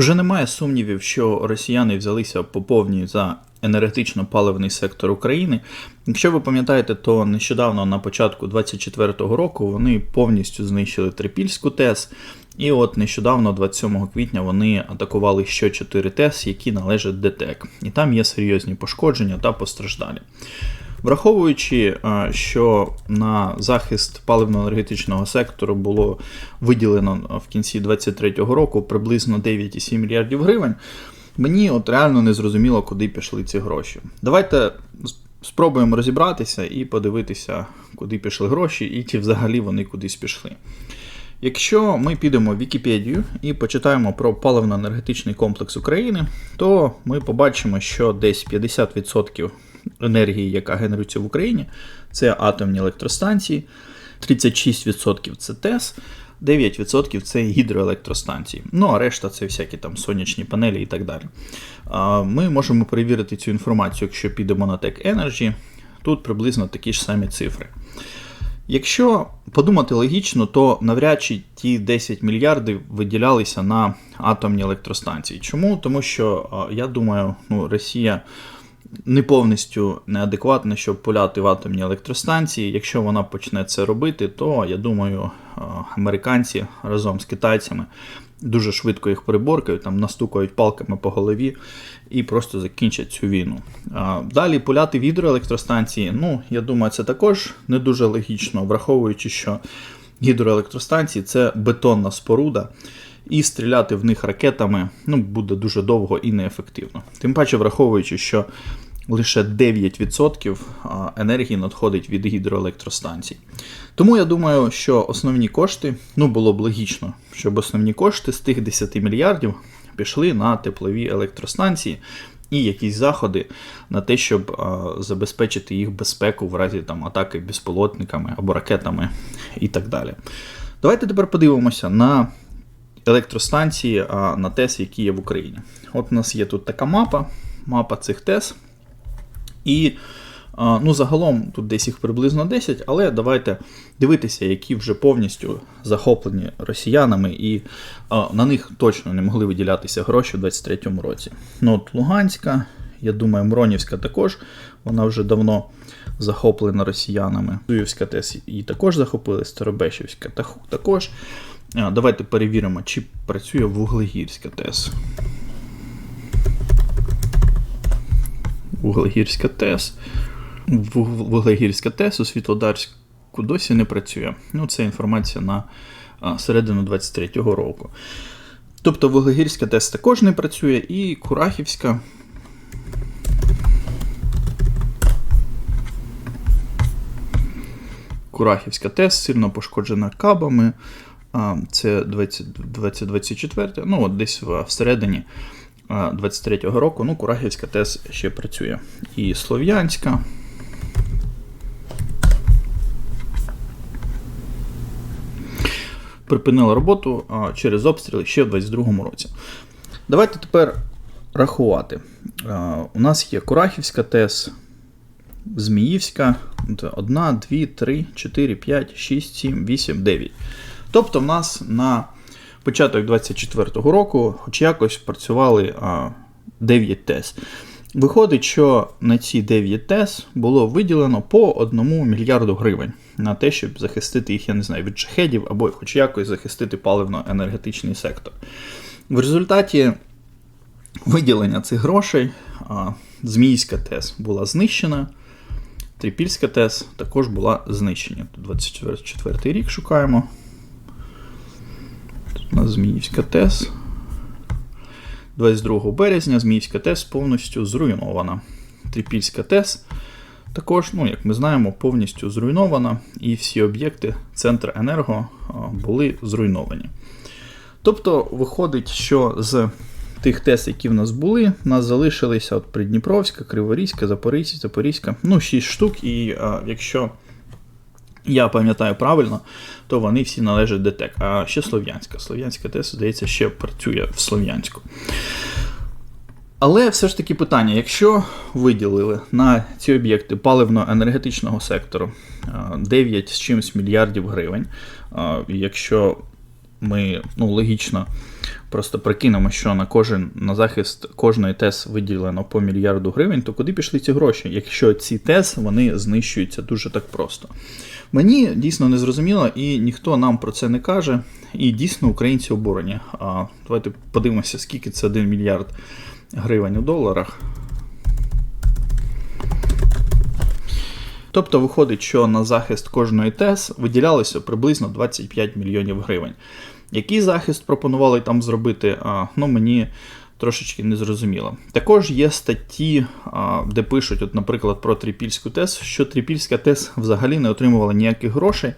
Вже немає сумнівів, що росіяни взялися по повній за енергетично-паливний сектор України. Якщо ви пам'ятаєте, то нещодавно на початку 2024 року вони повністю знищили Трипільську ТЕС. І от нещодавно, 27 квітня, вони атакували ще 4 ТЕС, які належать ДТЕК. І там є серйозні пошкодження та постраждалі. Враховуючи, е, що на захист паливно-енергетичного сектору було виділено в кінці 2023 року приблизно 9,7 мільярдів гривень, мені от реально не зрозуміло, куди пішли ці гроші. Давайте спробуємо розібратися і подивитися, куди пішли гроші, і чи взагалі вони кудись пішли. Якщо ми підемо в Вікіпедію і почитаємо про паливно-енергетичний комплекс України, то ми побачимо, що десь 50% енергії, яка генерується в Україні, це атомні електростанції, 36% це ТЕС, 9% це гідроелектростанції. Ну, а решта це всякі там сонячні панелі і так далі. Ми можемо перевірити цю інформацію, якщо підемо на Tech Energy. Тут приблизно такі ж самі цифри. Якщо подумати логічно, то навряд чи ті 10 мільярдів виділялися на атомні електростанції. Чому? Тому що я думаю, ну, Росія не повністю неадекватна, щоб пуляти в атомні електростанції. Якщо вона почне це робити, то я думаю, американці разом з китайцями дуже швидко їх приборкають, там настукають палками по голові і просто закінчать цю війну. Далі пуляти гідроелектростанції, ну, я думаю, це також не дуже логічно, враховуючи, що гідроелектростанції це бетонна споруда. І стріляти в них ракетами ну, буде дуже довго і неефективно. Тим паче, враховуючи, що лише 9% енергії надходить від гідроелектростанцій. Тому я думаю, що основні кошти, ну було б логічно, щоб основні кошти з тих 10 мільярдів пішли на теплові електростанції і якісь заходи на те, щоб а, забезпечити їх безпеку в разі там, атаки безпілотниками або ракетами і так далі. Давайте тепер подивимося на електростанції на ТЕС, які є в Україні. От у нас є тут така мапа, мапа цих ТЕС. І ну, загалом тут десь їх приблизно 10, але давайте дивитися, які вже повністю захоплені росіянами, і на них точно не могли виділятися гроші в 23-му році. Ну, от Луганська, я думаю, Мронівська також, вона вже давно захоплена росіянами. Туївська ТЕС її також захопили, Старобешівська також. Давайте перевіримо, чи працює Вуглегірська ТЕС. Вуглегірська ТЕС. Вуглегірська ТЕС у Світлодарську досі не працює. Ну, Це інформація на середину 23-го року. Тобто Вуглегірська ТЕС також не працює, і Курахівська. Курахівська ТЕС сильно пошкоджена кабами. Це 2024, ну от десь всередині 23-го року. Ну, Курахівська ТЕС ще працює. І Слов'янська. Припинила роботу через обстріли ще в 22-му році. Давайте тепер рахувати. У нас є Курахівська ТЕС, Зміївська. 1, 2, 3, 4, 5, 6, 7, 8, 9. Тобто, в нас на початок 24-го року, хоч якось працювали а, 9 ТЕС. Виходить, що на ці 9 ТЕС було виділено по 1 мільярду гривень на те, щоб захистити їх, я не знаю, від шахедів або хоч якось захистити паливно-енергетичний сектор. В результаті виділення цих грошей Змійська ТЕС була знищена. Трипільська ТЕС також була знищена. 24 рік шукаємо. У нас Зміївська ТЕС. 22 березня Зміївська ТЕС повністю зруйнована. Трипільська ТЕС також, ну, як ми знаємо, повністю зруйнована, і всі об'єкти Центр Енерго були зруйновані. Тобто, виходить, що з тих ТЕС, які в нас були, в нас залишилися от Придніпровська, Криворізька, Запорізька, Запорізька, ну, 6 штук, і а, якщо я пам'ятаю правильно, то вони всі належать ДТЕК. А ще Слов'янська. Слов'янська ТЕС, здається, ще працює в Слов'янську. Але все ж таки питання: якщо виділили на ці об'єкти паливно-енергетичного сектору 9 з чимось мільярдів гривень, якщо ми ну, логічно просто прикинемо, що на кожен на захист кожної ТЕС виділено по мільярду гривень, то куди пішли ці гроші, якщо ці ТЕС вони знищуються дуже так просто? Мені дійсно не зрозуміло, і ніхто нам про це не каже. І дійсно українці обурені. А давайте подивимося, скільки це 1 мільярд гривень у доларах. Тобто виходить, що на захист кожної ТЕС виділялося приблизно 25 мільйонів гривень. Який захист пропонували там зробити, ну мені трошечки не зрозуміло. Також є статті, де пишуть, от, наприклад, про Трипільську ТЕС, що Трипільська ТЕС взагалі не отримувала ніяких грошей,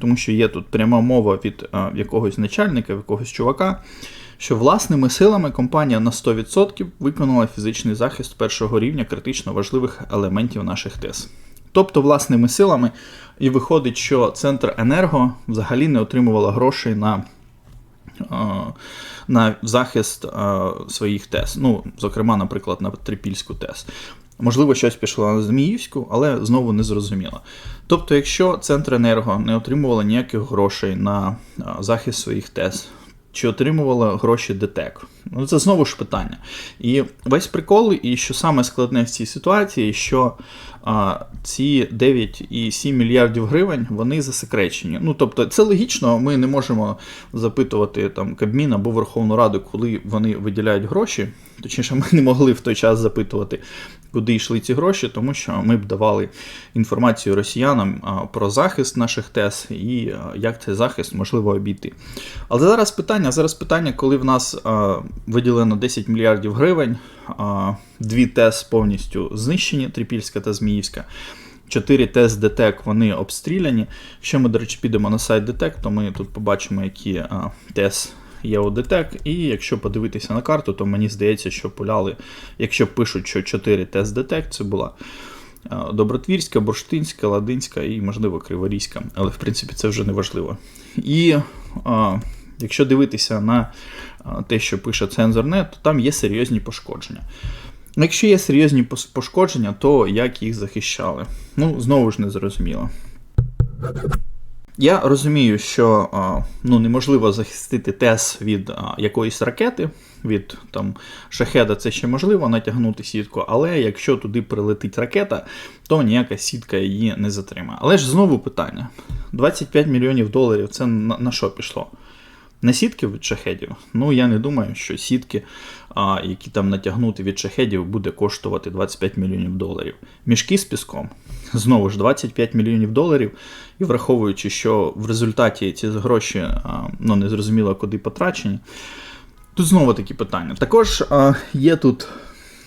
тому що є тут пряма мова від якогось начальника, якогось чувака. Що власними силами компанія на 100% виконала фізичний захист першого рівня критично важливих елементів наших ТЕС. Тобто, власними силами, і виходить, що Центр Енерго взагалі не отримувала грошей на на захист своїх тез. Ну, зокрема, наприклад, на Трипільську тез. Можливо, щось пішло на Зміївську, але знову не зрозуміло. Тобто, якщо Центренерго не отримувала ніяких грошей на захист своїх ТЕС, чи отримувала гроші ДТЕК? Ну, це знову ж питання. І весь прикол, і що саме складне в цій ситуації, що а, ці 9,7 мільярдів гривень вони засекречені. Ну тобто, це логічно, ми не можемо запитувати там Кабмін або Верховну Раду, коли вони виділяють гроші. Точніше, ми не могли в той час запитувати, куди йшли ці гроші, тому що ми б давали інформацію росіянам про захист наших ТЕС і як цей захист можливо обійти. Але зараз питання, зараз питання, коли в нас виділено 10 мільярдів гривень, дві ТЕС повністю знищені, Трипільська та Зміївська. Чотири ТЕС ДТЕК вони обстріляні. Якщо ми, до речі, підемо на сайт ДТЕК, то ми тут побачимо, які ТЕС є у ДТЕК. І якщо подивитися на карту, то мені здається, що поляли, якщо пишуть, що 4 ТЕС ДТЕК, це була Добротвірська, Бурштинська, Ладинська і, можливо, Криворізька. Але в принципі це вже не важливо. І а, якщо дивитися на те, що пише цензорнет, то там є серйозні пошкодження. Якщо є серйозні пошкодження, то як їх захищали? Ну, знову ж не зрозуміло. Я розумію, що ну, неможливо захистити ТЕС від якоїсь ракети, від там, шахеда це ще можливо натягнути сітку, але якщо туди прилетить ракета, то ніяка сітка її не затримає. Але ж знову питання: 25 мільйонів доларів це на, що пішло? На сітки від шахедів, ну я не думаю, що сітки, а, які там натягнути від шахедів, буде коштувати 25 мільйонів доларів. Мішки з піском знову ж 25 мільйонів доларів. І враховуючи, що в результаті ці гроші а, ну, не зрозуміло куди потрачені. Тут знову такі питання. Також а, є тут.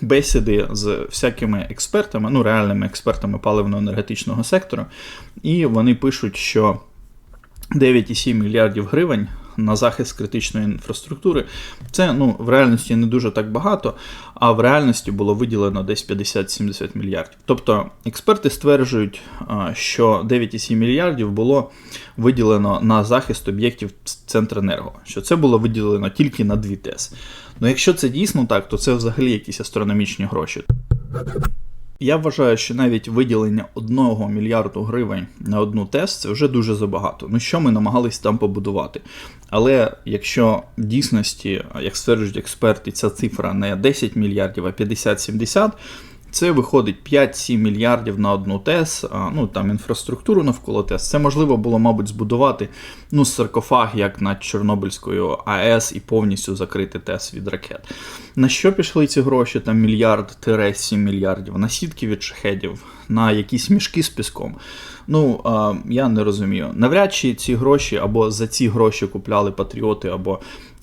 Бесіди з всякими експертами, ну реальними експертами паливно-енергетичного сектору, і вони пишуть, що 9,7 мільярдів гривень на захист критичної інфраструктури. Це ну, в реальності не дуже так багато, а в реальності було виділено десь 50-70 мільярдів. Тобто експерти стверджують, що 9,7 мільярдів було виділено на захист об'єктів Центренерго, що це було виділено тільки на дві ТЕС. Ну якщо це дійсно так, то це взагалі якісь астрономічні гроші. Я вважаю, що навіть виділення 1 мільярду гривень на одну тест це вже дуже забагато. Ну що ми намагались там побудувати? Але якщо в дійсності, як стверджують експерти, ця цифра не 10 мільярдів, а 50-70, це виходить 5-7 мільярдів на одну ТЕС, ну там інфраструктуру навколо ТЕС. Це можливо було, мабуть, збудувати ну, саркофаг, як над Чорнобильською АЕС, і повністю закрити ТЕС від ракет. На що пішли ці гроші? Там мільярд-7 мільярдів, на сітки від шахедів, на якісь мішки з піском. Ну, я не розумію. Навряд чи ці гроші або за ці гроші купляли патріоти, або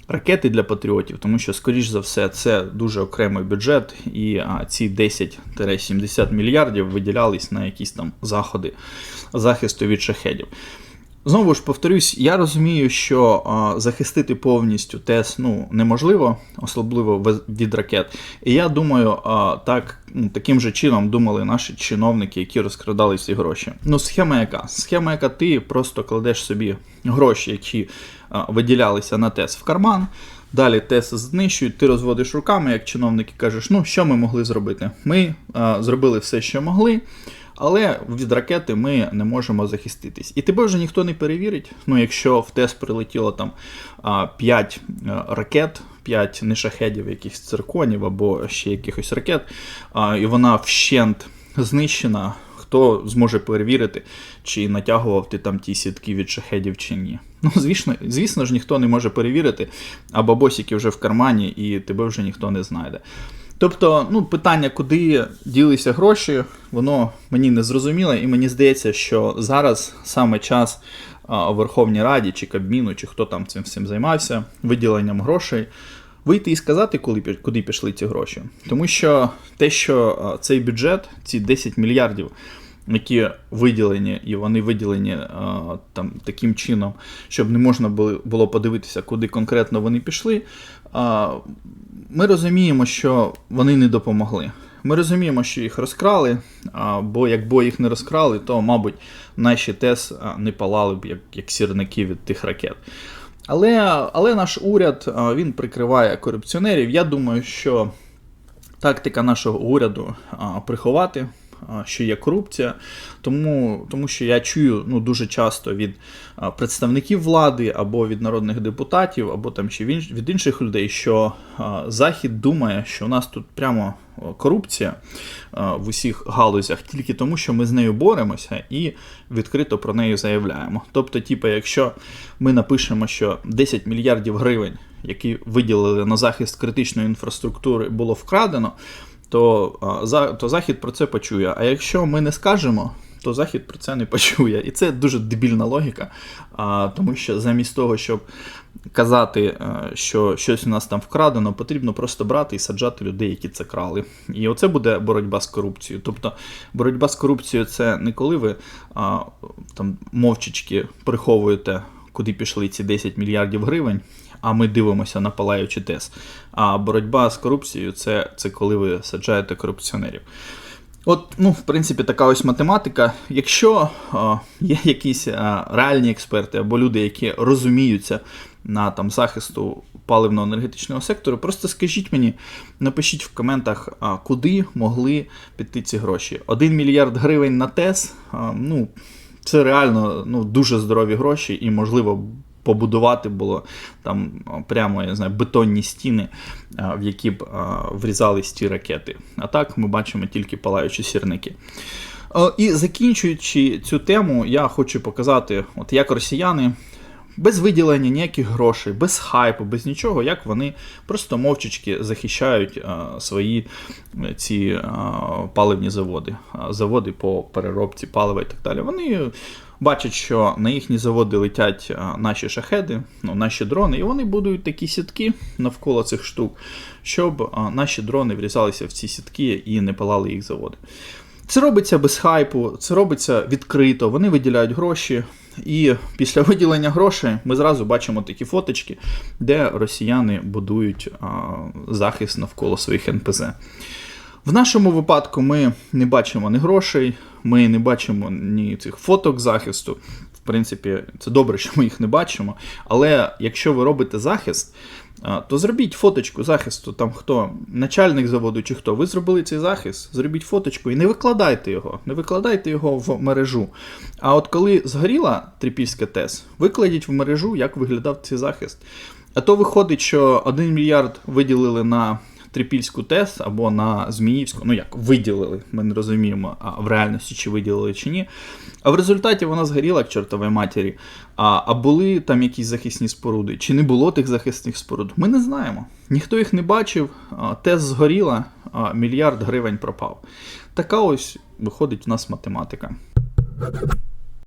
ракети для патріотів, тому що, скоріш за все, це дуже окремий бюджет, і ці 10-70 мільярдів виділялись на якісь там заходи захисту від шахедів. Знову ж повторюсь, я розумію, що а, захистити повністю ТЕС ну, неможливо, особливо від ракет. І я думаю, а, так, ну, таким же чином думали наші чиновники, які розкрадали ці гроші. Ну, схема яка? Схема, яка ти просто кладеш собі гроші, які а, виділялися на ТЕС в карман. Далі ТЕС знищують, ти розводиш руками, як чиновники кажеш, ну що ми могли зробити? Ми а, зробили все, що могли. Але від ракети ми не можемо захиститись. І тебе вже ніхто не перевірить. Ну, якщо в ТЕС прилетіло там 5 ракет, 5 не шахедів, якихось цирконів або ще якихось ракет, і вона вщент знищена. Хто зможе перевірити, чи натягував ти там ті сітки від шахедів чи ні. Ну, звісно, звісно ж, ніхто не може перевірити, а бабосики вже в кармані, і тебе вже ніхто не знайде. Тобто, ну, питання, куди ділися гроші, воно мені не зрозуміло, і мені здається, що зараз саме час у Верховній Раді чи Кабміну, чи хто там цим всім займався, виділенням грошей, вийти і сказати, коли, куди пішли ці гроші. Тому що те, що цей бюджет, ці 10 мільярдів, які виділені, і вони виділені а, там таким чином, щоб не можна було, подивитися, куди конкретно вони пішли. Ми розуміємо, що вони не допомогли. Ми розуміємо, що їх розкрали, бо якби їх не розкрали, то, мабуть, наші ТЕС не палали б як, як сірники від тих ракет. Але, але наш уряд а, він прикриває корупціонерів. Я думаю, що тактика нашого уряду приховати, що є корупція, тому, тому що я чую ну, дуже часто від представників влади або від народних депутатів, або там ще від інших людей, що Захід думає, що у нас тут прямо корупція в усіх галузях тільки тому, що ми з нею боремося і відкрито про неї заявляємо. Тобто, типу, якщо ми напишемо, що 10 мільярдів гривень, які виділили на захист критичної інфраструктури, було вкрадено, то, за, то Захід про це почує. А якщо ми не скажемо, то Захід про це не почує. І це дуже дебільна логіка, тому що замість того, щоб казати, що щось у нас там вкрадено, потрібно просто брати і саджати людей, які це крали. І оце буде боротьба з корупцією. Тобто боротьба з корупцією це не коли ви там мовчечки приховуєте, куди пішли ці 10 мільярдів гривень. А ми дивимося на палаючий тес. А боротьба з корупцією це, це коли ви саджаєте корупціонерів. От, ну, в принципі, така ось математика. Якщо е, є якісь е, реальні експерти або люди, які розуміються на там, захисту паливно-енергетичного сектору, просто скажіть мені, напишіть в коментах, а, куди могли піти ці гроші. 1 мільярд гривень на ТЕС, а, ну, це реально ну, дуже здорові гроші і, можливо, побудувати було там прямо я не знаю, бетонні стіни, в які б врізались ті ракети. А так ми бачимо тільки палаючі сірники. І закінчуючи цю тему, я хочу показати, от як росіяни. Без виділення ніяких грошей, без хайпу, без нічого, як вони просто мовчечки захищають а, свої е, ці а, паливні заводи, заводи по переробці палива і так далі. Вони бачать, що на їхні заводи летять наші шахеди, ну, наші дрони, і вони будують такі сітки навколо цих штук, щоб а, наші дрони врізалися в ці сітки і не палали їх заводи. Це робиться без хайпу, це робиться відкрито, вони виділяють гроші. І після виділення грошей ми зразу бачимо такі фоточки, де росіяни будують захист навколо своїх НПЗ. В нашому випадку ми не бачимо ні грошей, ми не бачимо ні цих фоток захисту. В принципі, це добре, що ми їх не бачимо. Але якщо ви робите захист, то зробіть фоточку захисту, там хто начальник заводу чи хто, ви зробили цей захист, зробіть фоточку і не викладайте його, не викладайте його в мережу. А от коли згоріла трипільська ТЕС, викладіть в мережу, як виглядав цей захист. А то виходить, що 1 мільярд виділили на Трипільську ТЕС або на Зміївську, ну як виділили, ми не розуміємо, а в реальності чи виділили чи ні. А в результаті вона згоріла к чортовій матері. А, а були там якісь захисні споруди, чи не було тих захисних споруд? Ми не знаємо. Ніхто їх не бачив, ТЕС згоріла, а мільярд гривень пропав. Така ось виходить в нас математика.